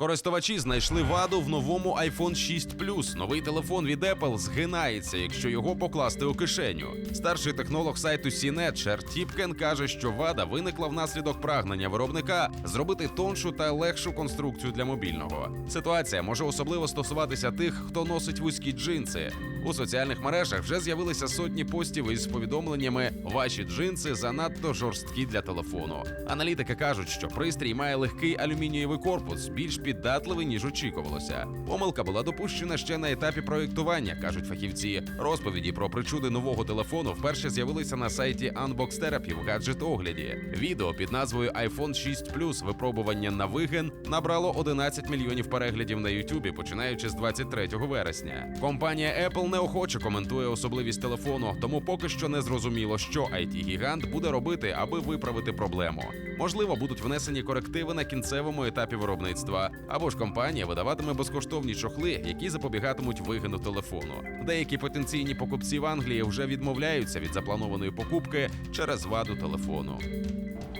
Користувачі знайшли ваду в новому iPhone 6 Plus. Новий телефон від Apple згинається, якщо його покласти у кишеню. Старший технолог сайту CNET Шер Тіпкен каже, що вада виникла внаслідок прагнення виробника зробити тоншу та легшу конструкцію для мобільного. Ситуація може особливо стосуватися тих, хто носить вузькі джинси. У соціальних мережах вже з'явилися сотні постів із повідомленнями Ваші джинси занадто жорсткі для телефону. Аналітики кажуть, що пристрій має легкий алюмінієвий корпус, більш піддатливий ніж очікувалося. Помилка була допущена ще на етапі проєктування, кажуть фахівці. Розповіді про причуди нового телефону вперше з'явилися на сайті Unbox Therapy в гаджет огляді. Відео під назвою iPhone 6 Plus випробування на вигин набрало 11 мільйонів переглядів на Ютубі, починаючи з 23 вересня. Компанія Apple неохоче коментує особливість телефону, тому поки що не зрозуміло, що it гігант буде робити, аби виправити проблему. Можливо, будуть внесені корективи на кінцевому етапі виробництва, або ж компанія видаватиме безкоштовні чохли, які запобігатимуть вигину телефону. Деякі потенційні покупці в Англії вже відмовляються від запланованої покупки через ваду телефону.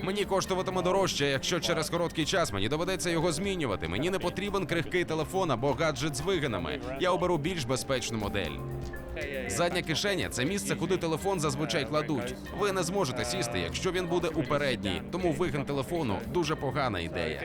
Мені коштуватиме дорожче, якщо через короткий час мені доведеться його змінювати. Мені не потрібен крихкий телефон або гаджет з вигинами. Я оберу більш безпечну модель. Задня кишеня це місце, куди телефон зазвичай кладуть. Ви не зможете сісти, якщо він буде у передній, тому вигин телефону дуже погана ідея.